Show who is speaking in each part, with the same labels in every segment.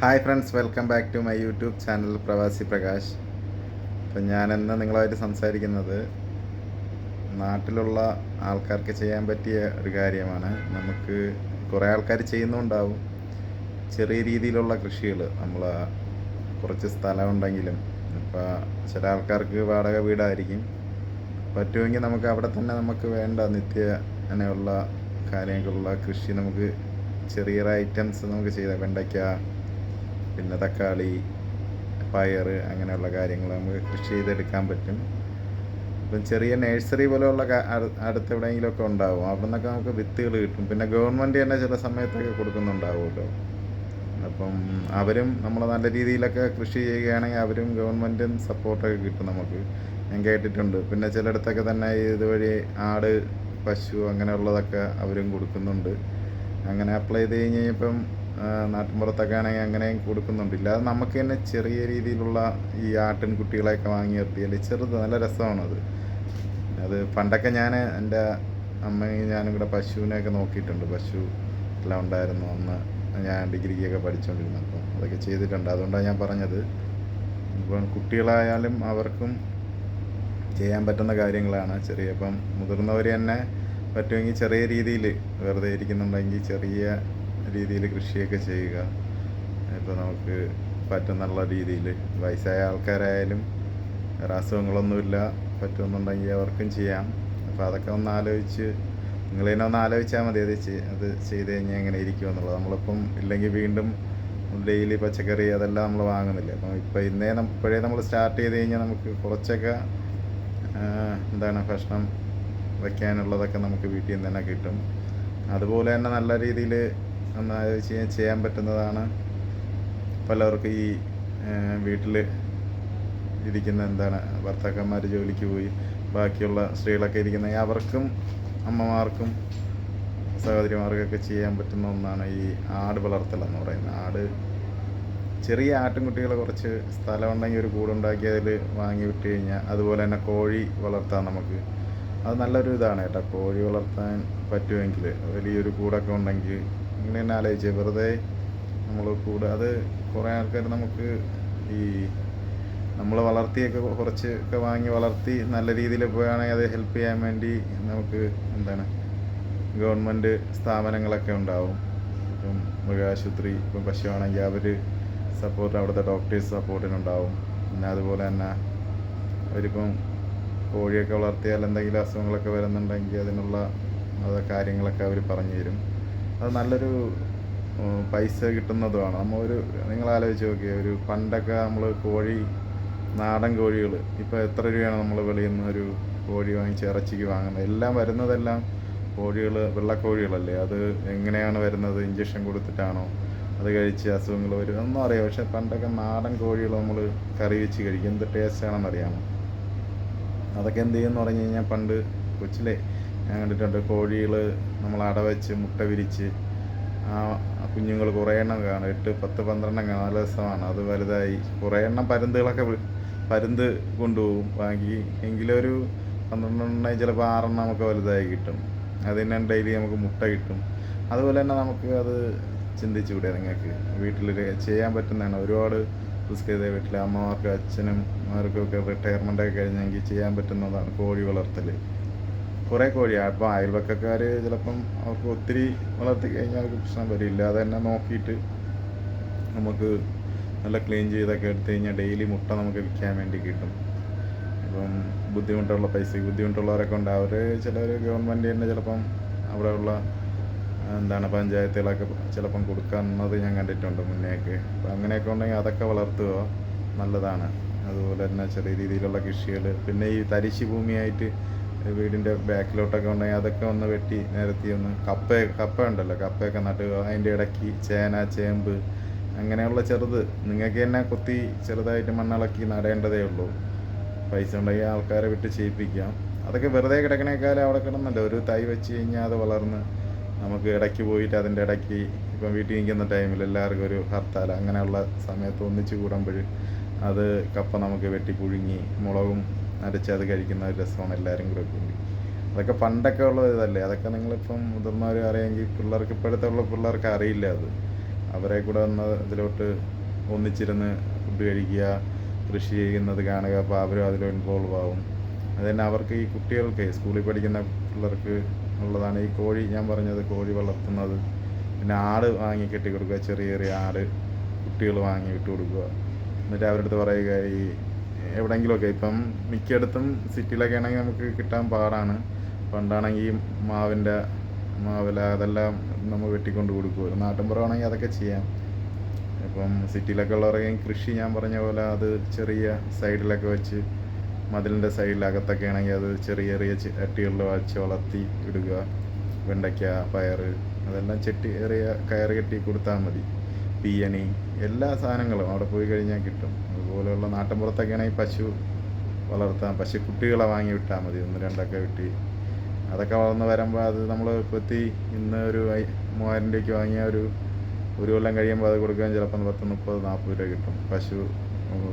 Speaker 1: Hi friends welcome back to my YouTube channel Pravasi Prakash അപ്പം ഞാനെന്ന് നിങ്ങളുമായിട്ട് സംസാരിക്കുന്നത് നാട്ടിലുള്ള ആൾക്കാർക്ക് ചെയ്യാൻ പറ്റിയ ഒരു കാര്യമാണ്. നമുക്ക് കുറേ ആൾക്കാർ ചെയ്യുന്നുണ്ടാവും. ചെറിയ രീതിയിലുള്ള കൃഷികൾ നമ്മൾ കുറച്ച് സ്ഥലമുണ്ടെങ്കിലും. ഇപ്പോൾ ചില ആൾക്കാർക്ക് വാടക വീടായിരിക്കും. പറ്റുമെങ്കിൽ നമുക്ക് അവിടെ തന്നെ നമുക്ക് വേണ്ട നിത്യ അങ്ങനെയുള്ള കാര്യങ്ങളുള്ള കൃഷി നമുക്ക് ചെറിയ ഐറ്റംസ് നമുക്ക് ചെയ്താൽ വെണ്ടയ്ക്ക പിന്നെ തക്കാളി പയർ അങ്ങനെയുള്ള കാര്യങ്ങൾ നമുക്ക് കൃഷി ചെയ്തെടുക്കാൻ പറ്റും. ഇപ്പം ചെറിയ നഴ്സറി പോലെയുള്ള അടുത്ത് എവിടെയെങ്കിലുമൊക്കെ ഉണ്ടാവും. അവിടെ നിന്നൊക്കെ നമുക്ക് വിത്തുകൾ കിട്ടും. പിന്നെ ഗവൺമെന്റ് തന്നെ ചില സമയത്തൊക്കെ കൊടുക്കുന്നുണ്ടാവുമല്ലോ. അപ്പം അവരും നമ്മൾ നല്ല രീതിയിലൊക്കെ കൃഷി ചെയ്യുകയാണെങ്കിൽ അവരും ഗവൺമെന്റും സപ്പോർട്ടൊക്കെ കിട്ടും നമുക്ക്. ഞാൻ കേട്ടിട്ടുണ്ട്. പിന്നെ ചിലയിടത്തൊക്കെ തന്നെ ഇതുവഴി ആട് പശു അങ്ങനെയുള്ളതൊക്കെ അവരും കൊടുക്കുന്നുണ്ട്. അങ്ങനെ അപ്ലൈ ചെയ്ത് കഴിഞ്ഞ് കഴിഞ്ഞപ്പം ആ, നാട്ടിൻപുറത്തൊക്കെ ആണെങ്കിൽ അങ്ങനെയും കൊടുക്കുന്നുണ്ട്. ഇല്ലാതെ നമുക്ക് തന്നെ ചെറിയ രീതിയിലുള്ള ഈ ആട്ടിൻ കുട്ടികളെയൊക്കെ വാങ്ങി നിർത്തിയാൽ ചെറുത് നല്ല രസമാണത് അത്. പണ്ടൊക്കെ ഞാൻ എന്റെ അമ്മയും ഞാനും കൂടെ പശുവിനെയൊക്കെ നോക്കിയിട്ടുണ്ട്. പശു എല്ലാം ഉണ്ടായിരുന്നു അന്ന്. ഞാൻ ഡിഗ്രിക്കൊക്കെ പഠിച്ചുകൊണ്ടിരുന്നു അപ്പം അതൊക്കെ ചെയ്തിട്ടുണ്ട്. അതുകൊണ്ടാണ് ഞാൻ പറഞ്ഞത്. ഇപ്പം കുട്ടികളായാലും അവർക്കും ചെയ്യാൻ പറ്റുന്ന കാര്യങ്ങളാണ്. ചെറിയ ഇപ്പം മുതിർന്നവർ തന്നെ പറ്റുമെങ്കിൽ ചെറിയ രീതിയിൽ വെറുതെ ഇരിക്കുന്നുണ്ടെങ്കിൽ ചെറിയ രീതിയിൽ കൃഷിയൊക്കെ ചെയ്യുക. ഇപ്പോൾ നമുക്ക് പറ്റുന്നുള്ള രീതിയിൽ വയസ്സായ ആൾക്കാരായാലും വേറെ അസുഖങ്ങളൊന്നുമില്ല പറ്റുമെന്നുണ്ടെങ്കിൽ അവർക്കും ചെയ്യാം. അപ്പോൾ അതൊക്കെ ഒന്ന് ആലോചിച്ച് നിങ്ങൾ തന്നെ ഒന്ന് ആലോചിച്ചാൽ മതി അത് അത് ചെയ്ത് കഴിഞ്ഞാൽ എങ്ങനെ ഇരിക്കും എന്നുള്ളത്. നമ്മളിപ്പം ഇല്ലെങ്കിൽ വീണ്ടും ഡെയിലി പച്ചക്കറി അതെല്ലാം നമ്മൾ വാങ്ങുന്നില്ല? അപ്പം ഇപ്പം ഇന്നേ ഇപ്പോഴേ നമ്മൾ സ്റ്റാർട്ട് ചെയ്ത് കഴിഞ്ഞാൽ നമുക്ക് കുറച്ചൊക്കെ എന്താണ് ഭക്ഷണം വയ്ക്കാനുള്ളതൊക്കെ നമുക്ക് വീട്ടിൽ നിന്ന് തന്നെ കിട്ടും. അതുപോലെ തന്നെ നല്ല രീതിയിൽ ഒന്ന് ആലോചിച്ച് കഴിഞ്ഞാൽ ചെയ്യാൻ പറ്റുന്നതാണ് പലർക്കും ഈ വീട്ടിൽ ഇരിക്കുന്ന എന്താണ് ഭർത്താക്കന്മാർ ജോലിക്ക് പോയി ബാക്കിയുള്ള സ്ത്രീകളൊക്കെ ഇരിക്കുന്ന അവർക്കും അമ്മമാർക്കും സഹോദരിമാർക്കൊക്കെ ചെയ്യാൻ പറ്റുന്ന ഒന്നാണ് ഈ ആട് വളർത്തൽ എന്ന് പറയുന്നത്. ആട് ചെറിയ ആട്ടിൻകുട്ടികളെ കുറച്ച് സ്ഥലമുണ്ടെങ്കിൽ ഒരു കൂടുണ്ടാക്കി അതിൽ വാങ്ങി വിട്ട് കഴിഞ്ഞാൽ അതുപോലെ തന്നെ കോഴി വളർത്താം നമുക്ക്. അത് നല്ലൊരു ഇതാണ് കേട്ടോ. കോഴി വളർത്താൻ പറ്റുമെങ്കിൽ വലിയൊരു കൂടൊക്കെ ഉണ്ടെങ്കിൽ ഇങ്ങനെ തന്നെ ആലോചിച്ച്. വെറുതെ നമ്മൾ കൂടെ അത് കുറേ ആൾക്കാർ നമുക്ക് ഈ നമ്മൾ വളർത്തിയൊക്കെ കുറച്ച് ഒക്കെ വാങ്ങി വളർത്തി നല്ല രീതിയിൽ പോവുകയാണെങ്കിൽ അത് ഹെൽപ്പ് ചെയ്യാൻ വേണ്ടി നമുക്ക് എന്താണ് ഗവൺമെന്റ് സ്ഥാപനങ്ങളൊക്കെ ഉണ്ടാവും. ഇപ്പം മൃഗാശുപത്രി ഇപ്പം പശുവാണെങ്കിൽ അവർ സപ്പോർട്ട് അവിടുത്തെ ഡോക്ടേഴ്സ് സപ്പോർട്ടിനുണ്ടാവും പിന്നെ അതുപോലെ തന്നെ അവരിപ്പം കോഴിയൊക്കെ വളർത്തിയാൽ എന്തെങ്കിലും അസുഖങ്ങളൊക്കെ വരുന്നുണ്ടെങ്കിൽ അതിനുള്ള അത് കാര്യങ്ങളൊക്കെ അവർ പറഞ്ഞു തരും അത് നല്ലൊരു പൈസ കിട്ടുന്നതുമാണ്. നമ്മൾ ഒരു നിങ്ങൾ ആലോചിച്ച് നോക്കിയേ ഒരു പണ്ടൊക്കെ നമ്മൾ കോഴി നാടൻ കോഴികൾ ഇപ്പോൾ എത്ര രൂപയാണ് നമ്മൾ വെളിയിൽ നിന്ന് ഒരു കോഴി വാങ്ങിച്ച് ഇറച്ചിക്ക് വാങ്ങുന്നത്? എല്ലാം വരുന്നതെല്ലാം കോഴികൾ വെള്ളക്കോഴികളല്ലേ? അത് എങ്ങനെയാണ് വരുന്നത്? ഇഞ്ചക്ഷൻ കൊടുത്തിട്ടാണോ? അത് കഴിച്ച് അസുഖങ്ങൾ വരും? ഒന്നും അറിയാം. പക്ഷെ പണ്ടൊക്കെ നാടൻ കോഴികൾ നമ്മൾ കറി വെച്ച് കഴിക്കും. എന്ത് ടേസ്റ്റാണെന്ന് അറിയാമോ അതൊക്കെ എന്ത് ചെയ്യുമെന്ന് പറഞ്ഞു കഴിഞ്ഞാൽ പണ്ട് കൊച്ചിലെ ഞാൻ കണ്ടിട്ടുണ്ട് കോഴികൾ നമ്മൾ അട വെച്ച് മുട്ട വിരിച്ച് ആ കുഞ്ഞുങ്ങൾ കുറേ എണ്ണം കാണും. എട്ട് പത്ത് പന്ത്രണ്ടെണ്ണം കാണും നല്ല രസമാണ്. അത് വലുതായി കുറേ എണ്ണം പരുന്തുകളൊക്കെ പരുന്ത് കൊണ്ടുപോകും. ബാക്കി എങ്കിലൊരു പന്ത്രണ്ടെണ്ണം ചിലപ്പോൾ ആറെണ്ണം നമുക്ക് വലുതായി കിട്ടും. അതിന് ഡെയിലി നമുക്ക് മുട്ട കിട്ടും. അതുപോലെ തന്നെ നമുക്ക് അത് ചിന്തിച്ചുകൂടെ നിങ്ങൾക്ക് വീട്ടിൽ ചെയ്യാൻ പറ്റുന്നതാണ്. ഒരുപാട് റിസ്ക് ചെയ്ത വീട്ടിലെ അമ്മമാർക്കും അച്ഛനും അവർക്കൊക്കെ റിട്ടയർമെന്റ് ഒക്കെ കഴിഞ്ഞെങ്കിൽ ചെയ്യാൻ പറ്റുന്നതാണ് കോഴി വളർത്തൽ കുറേ കോഴി. അപ്പോൾ അയൽവക്കക്കാർ ചിലപ്പം അവർക്ക് ഒത്തിരി വളർത്തി കഴിഞ്ഞാൽ അവർക്ക് പ്രശ്നം വരില്ല. അത് തന്നെ നോക്കിയിട്ട് നമുക്ക് നല്ല ക്ലീൻ ചെയ്തൊക്കെ എടുത്തു കഴിഞ്ഞാൽ ഡെയിലി മുട്ട നമുക്ക് വിൽക്കാൻ വേണ്ടി കിട്ടും. ഇപ്പം ബുദ്ധിമുട്ടുള്ള പൈസ ബുദ്ധിമുട്ടുള്ളവരൊക്കെ ഉണ്ട്. അവർ ചിലർ ഗവൺമെന്റ് തന്നെ ചിലപ്പം അവിടെയുള്ള എന്താണ് പഞ്ചായത്തുകളൊക്കെ ചിലപ്പം കൊടുക്കുന്നത് ഞാൻ കണ്ടിട്ടുണ്ട് മുന്നേക്ക് അപ്പം അങ്ങനെയൊക്കെ ഉണ്ടെങ്കിൽ അതൊക്കെ വളർത്തുക നല്ലതാണ്. അതുപോലെ തന്നെ ചെറിയ രീതിയിലുള്ള കൃഷികൾ പിന്നെ ഈ തരിശ് ഭൂമിയായിട്ട് വീടിന്റെ ബാക്കിലോട്ടൊക്കെ ഉണ്ടെങ്കിൽ അതൊക്കെ ഒന്ന് വെട്ടി നിരത്തി ഒന്ന് കപ്പ കപ്പ ഉണ്ടല്ലോ കപ്പയൊക്കെ നട്ടു അതിന്റെ ഇടയ്ക്ക് ചേന ചേമ്പ് അങ്ങനെയുള്ള ചെറുത് നിങ്ങൾക്ക് തന്നെ കുത്തി ചെറുതായിട്ട് മണ്ണിളക്കി നടേണ്ടതേ ഉള്ളൂ. പൈസ ഉണ്ടെങ്കിൽ ആൾക്കാരെ വിട്ട് ചെയ്യിപ്പിക്കാം. അതൊക്കെ വെറുതെ കിടക്കണേക്കാളും അവിടെ കിടന്നല്ലോ ഒരു തൈ വെച്ച് കഴിഞ്ഞാൽ അത് വളർന്ന് നമുക്ക് ഇടയ്ക്ക് പോയിട്ട് അതിന്റെ ഇടയ്ക്ക് ഇപ്പം വീട്ടിൽ നിൽക്കുന്ന ടൈമിൽ എല്ലാവർക്കും ഒരു ഹർത്താൽ അങ്ങനെയുള്ള സമയത്ത് ഒന്നിച്ച് കൂടുമ്പോൾ അത് കപ്പ നമുക്ക് വെട്ടി പുഴുങ്ങി മുളകും അരച്ച് അത് കഴിക്കുന്ന ഒരു രസമാണ് എല്ലാവരും കൂടെ കൂടി. അതൊക്കെ പണ്ടൊക്കെ ഉള്ള ഇതല്ലേ? അതൊക്കെ നിങ്ങളിപ്പം മുതിർന്നവർ അറിയാമെങ്കിൽ പിള്ളേർക്ക് ഇപ്പോഴത്തെ ഉള്ള പിള്ളേർക്ക് അറിയില്ല അത്. അവരെ കൂടെ ഒന്ന് ഇതിലോട്ട് ഒന്നിച്ചിരുന്ന് ഫുഡ് കഴിക്കുക കൃഷി ചെയ്യുന്നത് കാണുക അപ്പോൾ അവരും അതിൽ ഇൻവോൾവ് ആവും. അത് തന്നെ അവർക്ക് ഈ കുട്ടികൾക്ക് സ്കൂളിൽ പഠിക്കുന്ന പിള്ളേർക്ക് ഉള്ളതാണ്. ഈ കോഴി ഞാൻ പറഞ്ഞത് കോഴി വളർത്തുന്നത്. പിന്നെ ആട് വാങ്ങി കെട്ടി കൊടുക്കുക ചെറിയ ചെറിയ ആട് കുട്ടികൾ വാങ്ങി ഇട്ട് കൊടുക്കുക എന്നിട്ട് അവരുടെ അടുത്ത് പറയുക ഈ എവിടെയെങ്കിലുമൊക്കെ. ഇപ്പം മിക്കയിടത്തും സിറ്റിയിലൊക്കെ ആണെങ്കിൽ നമുക്ക് കിട്ടാൻ പാടാണ്. പണ്ടാണെങ്കിൽ മാവിന്റെ മാവില അതെല്ലാം നമ്മൾ വെട്ടിക്കൊണ്ട് കൊടുക്കുമായിരുന്നു നാട്ടിൻപുറമാണെങ്കിൽ അതൊക്കെ ചെയ്യാം. ഇപ്പം സിറ്റിയിലൊക്കെ ഉള്ളവരൊക്കെ കൃഷി ഞാൻ പറഞ്ഞ പോലെ അത് ചെറിയ സൈഡിലൊക്കെ വെച്ച് മതിലിന്റെ സൈഡിലകത്തൊക്കെ ആണെങ്കിൽ അത് ചെറിയ ചെറിയ ചട്ടികളിൽ വച്ച് വളർത്തി ഇടുക. വെണ്ടയ്ക്ക പയർ അതെല്ലാം ചെട്ടി ചെറിയ കയറ് കെട്ടി കൊടുത്താൽ മതി. പീയണി എല്ലാ സാധനങ്ങളും അവിടെ പോയി കഴിഞ്ഞാൽ കിട്ടും. അതുപോലെയുള്ള നാട്ടിൻപുറത്തൊക്കെ ആണെങ്കിൽ പശു വളർത്താം പശു കുട്ടികളെ വാങ്ങി വിട്ടാൽ മതി. ഒന്ന് രണ്ടൊക്കെ വിട്ടി. അതൊക്കെ വളർന്ന് വരുമ്പോൾ അത് നമ്മൾ കൊത്തി ഇന്ന് ഒരു മൂവായിരം രൂപയ്ക്ക് വാങ്ങിയ ഒരു ഒരു കൊല്ലം കഴിയുമ്പോൾ അത് കൊടുക്കാൻ ചിലപ്പോൾ പത്ത് മുപ്പത് നാൽപ്പത് രൂപ കിട്ടും. പശു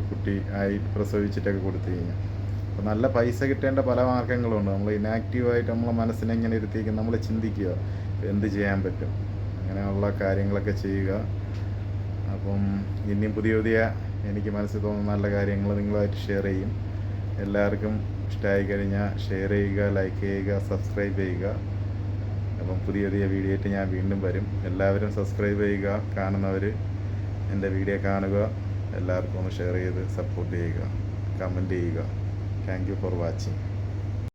Speaker 1: കുട്ടി ആയി പ്രസവിച്ചിട്ടൊക്കെ കൊടുത്തു കഴിഞ്ഞാൽ. അപ്പോൾ നല്ല പൈസ കിട്ടേണ്ട പല മാർഗങ്ങളുണ്ട്. നമ്മൾ ഇനാക്റ്റീവായിട്ട് നമ്മളെ മനസ്സിനെ ഇങ്ങനെ ഇരുത്തിക്കും നമ്മൾ ചിന്തിക്കുക. എന്ത് ചെയ്യാൻ പറ്റും? അങ്ങനെയുള്ള കാര്യങ്ങളൊക്കെ ചെയ്യുക. അപ്പം ഇനിയും പുതിയ പുതിയ എനിക്ക് മനസ്സിൽ തോന്നുന്ന നല്ല കാര്യങ്ങൾ നിങ്ങളുമായിട്ട് ഷെയർ ചെയ്യും. എല്ലാവർക്കും ഇഷ്ടമായി കഴിഞ്ഞാൽ ഷെയർ ചെയ്യുക ലൈക്ക് ചെയ്യുക സബ്സ്ക്രൈബ് ചെയ്യുക. അപ്പം പുതിയ പുതിയ വീഡിയോ ആയിട്ട് ഞാൻ വീണ്ടും വരും. എല്ലാവരും സബ്സ്ക്രൈബ് ചെയ്യുക കാണുന്നവർ എന്റെ വീഡിയോ കാണുക. എല്ലാവർക്കും ഒന്ന് ഷെയർ ചെയ്ത് സപ്പോർട്ട് ചെയ്യുക കമന്റ് ചെയ്യുക. Thank you for watching